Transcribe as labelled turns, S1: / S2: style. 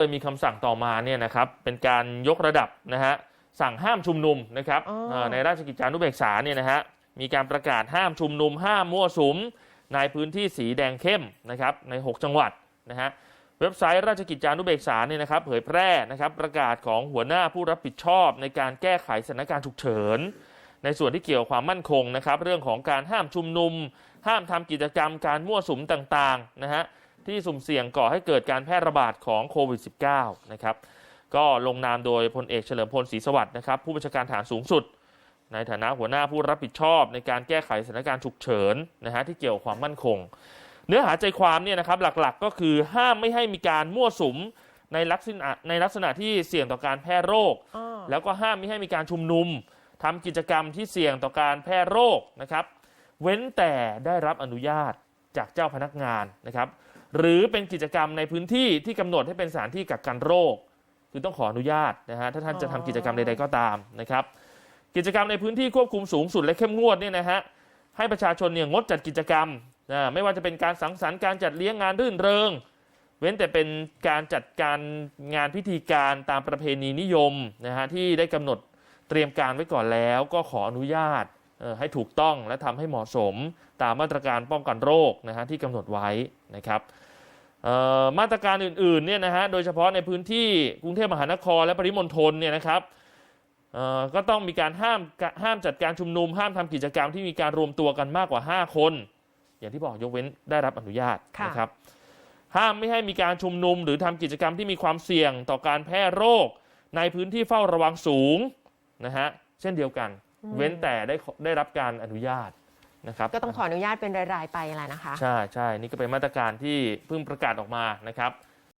S1: เลยมีคำสั่งต่อมาเนี่ยนะครับเป็นการยกระดับนะฮะสั่งห้ามชุมนุมนะครับ
S2: อ๋อ
S1: เอ่อในราชกิจจานุเบกษาเนี่ยนะฮะมีการประกาศห้ามชุมนุม ห้ามมั่วสุม ในพื้นที่สีแดงเข้มนะครับใน 6 จังหวัดนะฮะเว็บไซต์ราชกิจจานุเบกษาเนี่ยนะครับเผยแพร่นะครับประกาศของหัวหน้าผู้รับผิดชอบ ในการแก้ไขสถานการณ์ฉุกเฉิน ในส่วนที่เกี่ยวกับความมั่นคงนะครับเรื่องของการห้ามชุมนุม ห้ามทำกิจกรรมการมั่วสุมต่างๆนะฮะ ที่สุ่มเสี่ยงก่อให้เกิดการแพร่ระบาดของโควิด -19 นะครับก็ลงนามโดยพลเอกเฉลิมพลศรีสวัสดิ์นะครับผู้บัญชาการฐานสูงสุด ในฐานะหัวหน้าผู้รับผิดชอบในการแก้ไขสถานการณ์ฉุกเฉินนะฮะที่เกี่ยวกับความมั่นคง เนื้อหาใจความเนี่ยนะครับหลักๆ ก็คือห้ามไม่ให้มีการมั่วสุมในลักษณะในลักษณะที่เสี่ยงต่อการแพร่โรค
S2: อ๋อ
S1: แล้วก็ห้ามไม่ให้มีการชุมนุมทำกิจกรรมที่เสี่ยงต่อการแพร่โรคนะครับเว้นแต่ได้รับอนุญาต จากเจ้าพนักงานนะครับ หรือเป็นกิจกรรมในพื้นที่ที่กำหนดให้เป็นสถานที่กักกันโรค คือต้องขออนุญาตนะฮะถ้าท่านจะทำกิจกรรมใดๆก็ตามนะครับ กิจกรรมในพื้นที่ควบคุมสูงสุดและเข้มงวดเนี่ยนะฮะให้ประชาชนเนี่ยงดจัดกิจกรรมนะไม่ว่าจะเป็นการสังสรรค์การจัดเลี้ยงงานรื่นเริง เว้นแต่เป็นการจัดการงานพิธีการตามประเพณีนิยมนะฮะที่ได้กำหนดเตรียมการไว้ก่อนแล้วก็ขออนุญาตเอ่อ ให้ถูกต้องและทำให้เหมาะสมตามมาตรการป้องกันโรคนะฮะที่กำหนดไว้นะครับเอ่อมาตรการอื่นๆเนี่ยนะฮะโดยเฉพาะในพื้นที่กรุงเทพมหานครและปริมณฑลเนี่ยนะครับเอ่อก็ต้องมีการห้ามห้ามจัดการชุมนุม ห้ามทำกิจกรรมที่มีการรวมตัวกันมากกว่า 5 คน อย่างที่บอกยกเว้นได้รับอนุญาต
S2: ค่ะ
S1: นะครับห้ามไม่ให้มีการชุมนุม หรือทำกิจกรรมที่มีความเสี่ยงต่อการแพร่โรค ในพื้นที่เฝ้าระวังสูงนะฮะเช่นเดียวกัน เว้นแต่ได้ขอได้รับการอนุญาตนะครับ
S2: ก็ต้องขออนุญาตเป็นราย ๆ ไปแหละนะคะ
S1: ใช่ใช่นี่ก็เป็นมาตรการที่เพิ่งประกาศออกมานะครับ